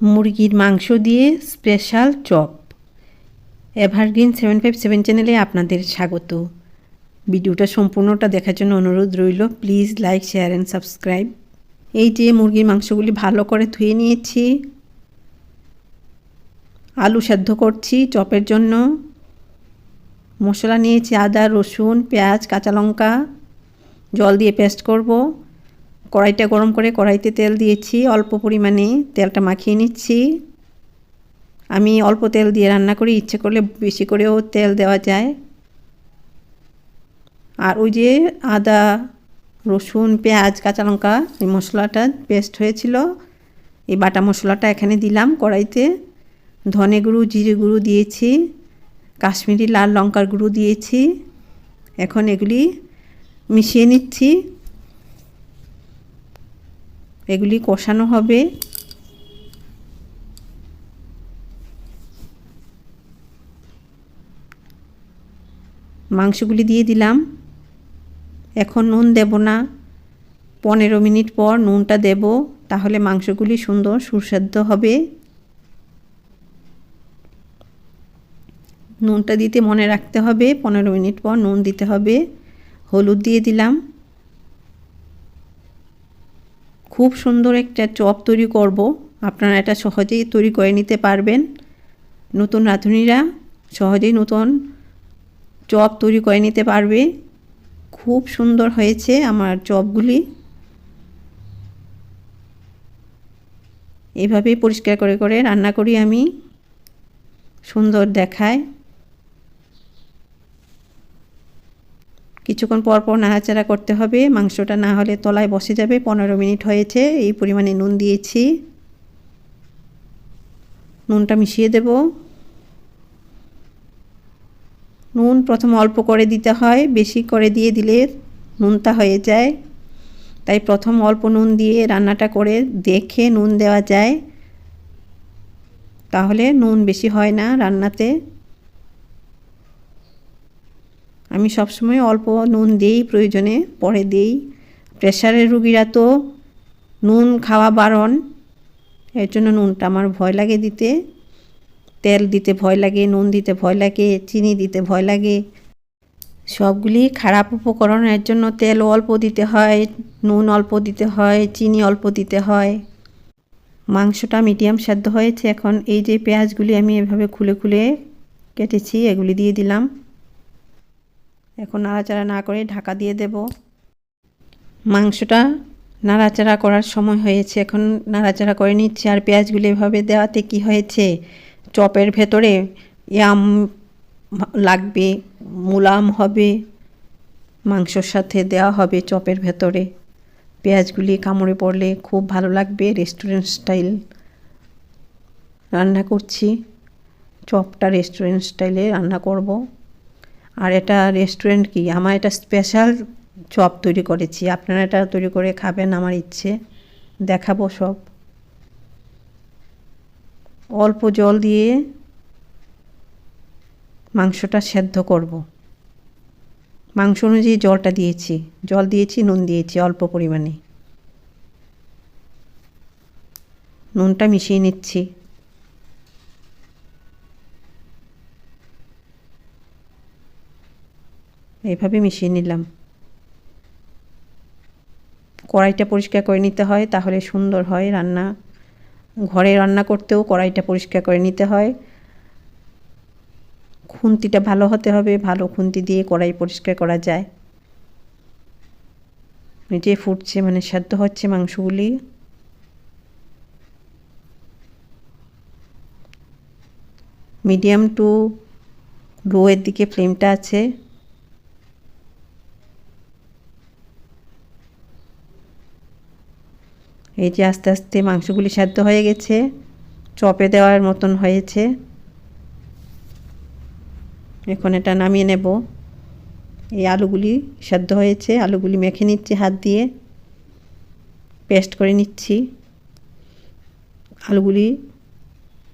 মুরগির মাংস দিয়ে special chop. Evergreen seven five seven চ্যানেলে আপনাদের স্বাগত। ভিডিওটা সম্পূর্ণটা দেখার জন্য অনুরোধ রইল please like share and subscribe এই যে মুরগির মাংসগুলি ভালো করে ধুয়ে নিয়েছি। আলু সেদ্ধ করছি চপের জন্য। মশলা নিয়েছি আদা, রসুন, পেঁয়াজ, কাঁচা লঙ্কা। জল দিয়ে পেস্ট করব। কড়াইটা গরম করে কড়াইতে তেল দিয়েছি। অল্প পরিমাণে তেলটা মাখিয়ে নিচ্ছি। আমি অল্প তেল দিয়ে রান্না করি, ইচ্ছে করলে বেশি করেও তেল দেওয়া যায়। আর ওই যে আদা, রসুন, পেঁয়াজ, কাঁচা লঙ্কা এই মশলাটা পেস্ট হয়েছিল। এই বাটা মশলাটা এখানে দিলাম কড়াইতে। ধনে গুঁড়ো, জিরে গুঁড়ো দিয়েছি। কাশ্মীরি লাল লঙ্কার গুঁড়ো দিয়েছি। এখন এগুলি মিশিয়ে নিচ্ছি। এগুলি কষানো হবে। মাংসগুলি দিয়ে দিলাম। এখন নুন দেব না। পনেরো মিনিট পর নুনটা দেব, তাহলে মাংসগুলি সুন্দর সুস্বাদ্য হবে। নুনটা দিতে মনে রাখতে হবে, পনেরো মিনিট পর নুন দিতে হবে। হলুদ দিয়ে দিলাম। খুব সুন্দর একটা চপ তৈরি করব। আপনারা এটা সহজেই তৈরি করে নিতে পারবেন। নতুন রাঁধুনিরা সহজেই নতুন চপ তৈরি করে নিতে পারবে। খুব সুন্দর হয়েছে আমার চপগুলি। এইভাবেই পরিষ্কার করে করে রান্না করি আমি। সুন্দর দেখায়। কিছুক্ষণ পর পর নাড়াচাড়া করতে হবে। মাংসটা না হলে তলায় বসে যাবে। পনেরো মিনিট হয়েছে। এই পরিমাণে নুন দিয়েছি। নুনটা মিশিয়ে দেব। নুন প্রথম অল্প করে দিতে হয়। বেশি করে দিয়ে দিলে নুনটা হয়ে যায়। তাই প্রথম অল্প নুন দিয়ে রান্নাটা করে দেখে নুন দেওয়া যায়। তাহলে নুন বেশি হয় না রান্নাতে। আমি সবসময় অল্প নুন দিই প্রয়োজনে, পরে দিই। প্রেশারের রুগীরা তো নুন খাওয়া বারণ। এর জন্য নুনটা আমার ভয় লাগে দিতে। তেল দিতে ভয় লাগে, নুন দিতে ভয় লাগে, চিনি দিতে ভয় লাগে। সবগুলি খারাপ উপকরণ, এর জন্য তেল অল্প দিতে হয়, নুন অল্প দিতে হয়, চিনি অল্প দিতে হয়। মাংসটা মিডিয়াম সেদ্ধ হয়েছে, এখন এই যে পেঁয়াজগুলি আমি এভাবে খুলে খুলে কেটেছি, এগুলি দিয়ে দিলাম। এখন নাড়াচাড়া না করে ঢাকা দিয়ে দেব। মাংসটা নাড়াচাড়া করার সময় হয়েছে। এখন নাড়াচাড়া করে নিচ্ছি। আর পেঁয়াজগুলি এভাবে দেওয়াতে কি হয়েছে? চপের ভেতরে ইয়াম লাগবে, মুলাম হবে, মাংসর সাথে দেওয়া হবে চপের ভেতরে। পেঁয়াজগুলি কামড়ে পড়লে খুব ভালো লাগবে রেস্টুরেন্ট স্টাইল রান্না করছি। চপটা রেস্টুরেন্ট স্টাইলে রান্না করব। আর এটা রেস্টুরেন্ট কি? আমার এটা স্পেশাল চপ তৈরি করেছি। আপনারা এটা তৈরি করে খাবেন আমার ইচ্ছে। দেখাবো সব। অল্প জল দিয়ে মাংসটা সেদ্ধ করব। মাংস অনুযায়ী জলটা দিয়েছি। জল দিয়েছি, নুন দিয়েছি অল্প পরিমাণে। নুনটা মিশিয়ে নিচ্ছি। এইভাবে মিশিয়ে নিলাম। কড়াইটা পরিষ্কার করে নিতে হয়, তাহলে সুন্দর হয় রান্না। ঘরে রান্না করতেও কড়াইটা পরিষ্কার করে নিতে হয়। খুন্তিটা ভালো হতে হবে, ভালো খুন্তি দিয়ে কড়াই পরিষ্কার করা যায়। যে ফুটছে মানে সেদ্ধ হচ্ছে মাংসগুলি। মিডিয়াম টু লোয়ের দিকে ফ্লেমটা আছে। এই যে আস্তে আস্তে মাংসগুলি সেদ্ধ হয়ে গেছে, চপে দেওয়ার মতন হয়েছে। এখন এটা নামিয়ে নেব। এই আলুগুলি সেদ্ধ হয়েছে, আলুগুলি মেখে নিচ্ছি হাত দিয়ে। পেস্ট করে নিচ্ছি। আলুগুলি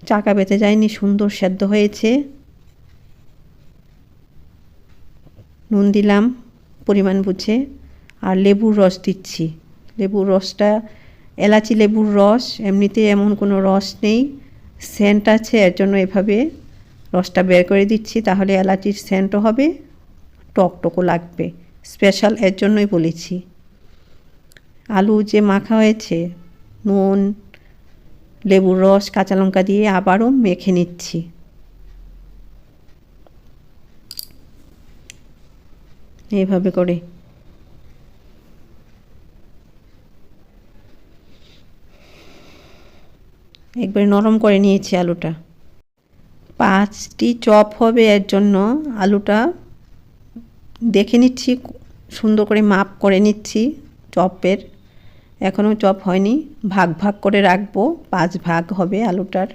চাকা বেঁধে যায়নি, সুন্দর সেদ্ধ হয়েছে। নুন দিলাম পরিমাণ বুঝে, আর লেবুর রস দিচ্ছি। লেবুর রসটা এলাচি লেবুর রস এমনিতে এমন কোনো রস নেই। সেন্ট আছে, এর জন্য এভাবে রসটা বের করে দিচ্ছি, তাহলে এলাচির সেন্টও হবে। টকটকও লাগবে। স্পেশাল এর জন্যই বলেছি। আলু যে মাখা হয়েছে, নুন, লেবুর রস, কাঁচা লঙ্কা দিয়ে আবারও মেখে নিচ্ছি। এইভাবে করে। একবারে নরম করে নিয়েছি আলুটা। পাঁচটি চপ হবে এর জন্য। আলুটা দেখে নিচ্ছি, সুন্দর করে মাপ করে নিচ্ছি চপের। এখনও চপ হয়নি। ভাগ ভাগ করে রাখব। পাঁচ ভাগ হবে আলুটার।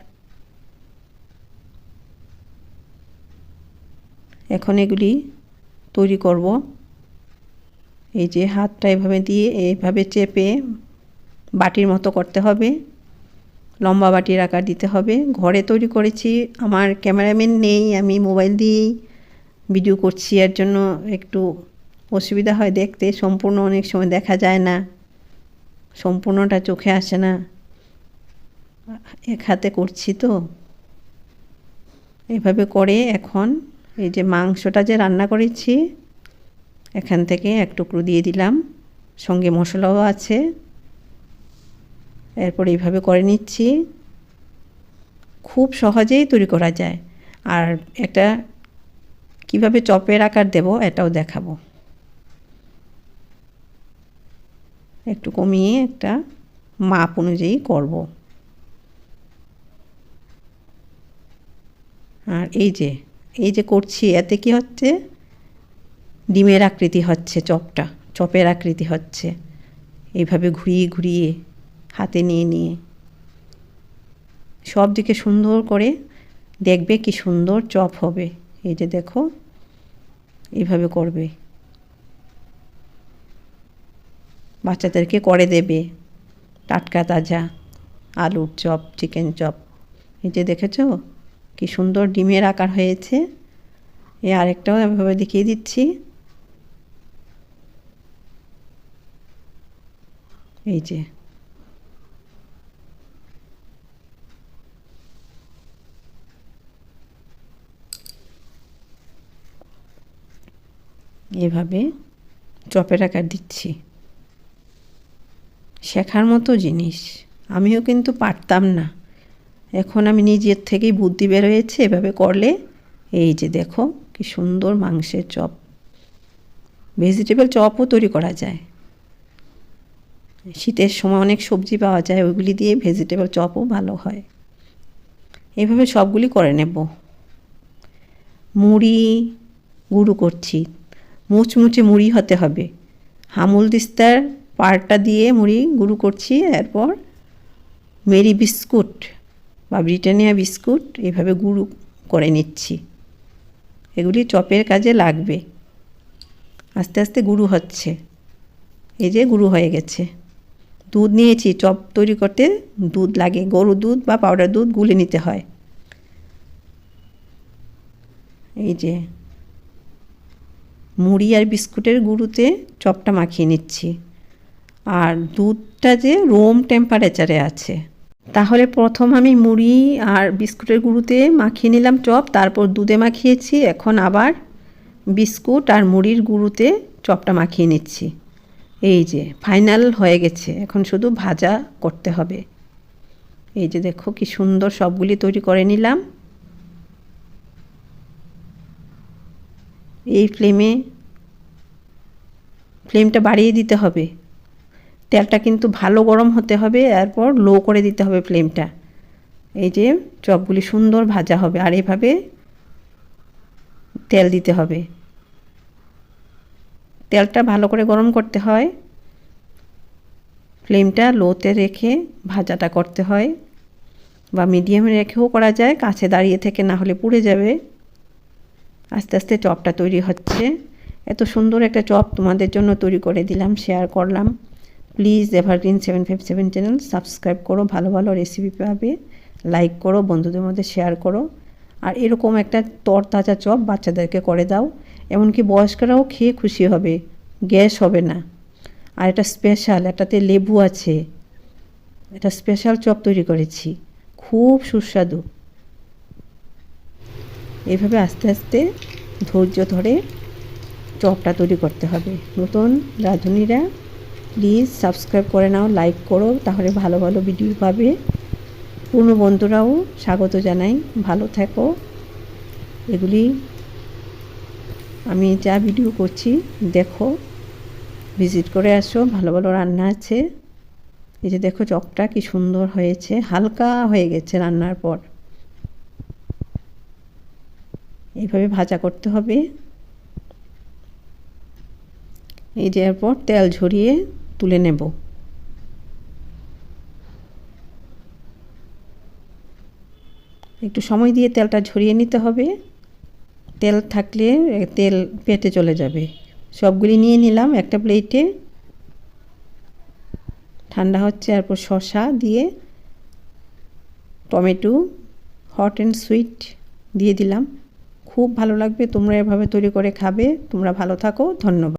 এখন এগুলি তৈরি করব। এই যে হাতটা এভাবে দিয়ে এইভাবে চেপে বাটির মতো করতে হবে। লম্বা বাটির আকার দিতে হবে। ঘরে তৈরি করেছি, আমার ক্যামেরাম্যান নেই, আমি মোবাইল দিয়েই ভিডিও করছি, এর জন্য একটু অসুবিধা হয় দেখতে, সম্পূর্ণ অনেক সময় দেখা যায় না, সম্পূর্ণটা চোখে আসে না। এক হাতে করছি তো। এভাবে করে এখন এই যে মাংসটা যে রান্না করেছি, এখান থেকে এক টুকরো দিয়ে দিলাম। সঙ্গে মশলাও আছে। এরপর এইভাবে করে নিচ্ছি। খুব সহজেই তৈরি করা যায়। আর একটা কীভাবে চপের আকার দেব এটাও দেখাবো। একটু কমিয়ে একটা মাপ অনুযায়ী করব। আর এই যে এই যে করছি, এতে কি হচ্ছে? ডিমের আকৃতি হচ্ছে চপটা, চপের আকৃতি হচ্ছে। এইভাবে ঘুরিয়ে ঘুরিয়ে হাতে নিয়ে নিয়ে। সব দিকে সুন্দর করে দেখবে কি সুন্দর চপ হবে। এই যে দেখো, এইভাবে করবে। বাচ্চাদেরকে করে দেবে। টাটকা তাজা আলুর চপ চিকেন চপ। এই যে দেখেছ, কি সুন্দর ডিমের আকার হয়েছে। এ আরেকটাও এভাবে দেখিয়ে দিচ্ছি। এই যে। এভাবে চপের আকার দিচ্ছি। শেখার মতো জিনিস। আমিও কিন্তু পারতাম না। এখন আমি নিজের থেকেই বুদ্ধি বের হয়েছে, এভাবে করলে এই যে দেখো কি সুন্দর মাংসের চপ। ভেজিটেবল চপও তৈরি করা যায়। শীতের সময় অনেক সবজি পাওয়া যায়, ওইগুলি দিয়ে ভেজিটেবল চপও ভালো হয়। এভাবে সবগুলি করে নেব। মুড়ি গুঁড়ো করছি। মুচমুচে মুড়ি হতে হবে। হামুল দিস্তার পাড়টা দিয়ে মুড়ি গুঁড়ো করছি, এরপর মেরি বিস্কুট বা ব্রিটানিয়া বিস্কুট এভাবে গুঁড়ো করে নিচ্ছি। এগুলি চপের কাজে লাগবে। আস্তে আস্তে গুঁড়ো হচ্ছে। এই যে গুঁড়ো হয়ে গেছে। দুধ নিয়েছি, চপ তৈরি করতে দুধ লাগে। গরু দুধ বা পাউডার দুধ গুলে নিতে হয়। এই যে মুড়ি আর বিস্কুটের গুঁড়োতে চপটা মাখিয়ে নিচ্ছি। আর দুধটা যে রোম টেম্পারেচারে আছে। তাহলে প্রথম আমি মুড়ি আর বিস্কুটের গুঁড়োতে মাখিয়ে নিলাম চপ, তারপর দুধে মাখিয়েছি, এখন আবার বিস্কুট আর মুড়ির গুঁড়োতে চপটা মাখিয়ে নিচ্ছি। এই যে ফাইনাল হয়ে গেছে, এখন শুধু ভাজা করতে হবে। এই যে দেখো, কি সুন্দর সবগুলি তৈরি করে নিলাম। এই ফ্লেমে ফ্লেমটা বাড়িয়ে দিতে হবে। তেলটা কিন্তু ভালো গরম হতে হবে, এরপর লো করে দিতে হবে ফ্লেমটা এই যে চপগুলি সুন্দর ভাজা হবে, আর এভাবে তেল দিতে হবে। তেলটা ভালো করে গরম করতে হয়। ফ্লেমটা লোতে রেখে ভাজাটা করতে হয়। বা মিডিয়ামে রেখেও করা যায়, কাছে দাঁড়িয়ে থেকে না হলে পুড়ে যাবে। আস্তে আস্তে চপটা তৈরি হচ্ছে। এত সুন্দর একটা চপ তোমাদের জন্য তৈরি করে দিলাম শেয়ার করলাম। Please evergreen seven five seven channel subscribe করো, ভালো ভালো রেসিপি পাবে। লাইক করো, বন্ধুদের মধ্যে শেয়ার করো। আর এরকম একটা তরতাজা চপ বাচ্চাদেরকে করে দাও, এমনকি বয়স্করাও খেয়ে খুশি হবে গ্যাস হবে না। আর এটা স্পেশাল এটাতে লেবু আছে। এটা স্পেশাল চপ তৈরি করেছি। খুব সুস্বাদু। এইভাবে আস্তে আস্তে ধৈর্য ধরে চপটা তৈরি করতে হবে। নতুন রাঁধুনিরা প্লিজ সাবস্ক্রাইব করে নাও লাইক করো, তাহলে ভালো ভালো ভিডিও পাবে। পুরনো বন্ধুরাও স্বাগত জানাই, ভালো থেকো। এগুলি আমি যা ভিডিও করছি, দেখো ভিজিট করে আসো, ভালো ভালো রান্না আছে। এই যে দেখো চপটা কি সুন্দর হয়েছে, হালকা হয়ে গেছে রান্নার পর। এইভাবে ভাজা করতে হবে। এই যে এরপর তেল ঝরিয়ে তুলে নেব। একটু সময় দিয়ে তেলটা ঝরিয়ে নিতে হবে। তেল থাকলে তেল পেটে চলে যাবে। সবগুলি নিয়ে নিলাম একটা প্লেটে। ঠান্ডা হচ্ছে, এরপর শসা দিয়ে টমেটো, হট অ্যান্ড সুইট দিয়ে দিলাম। খুব ভালো লাগবে তোমরা এভাবে তৈরি করে খাবে। তোমরা ভালো থাকো ধন্যবাদ।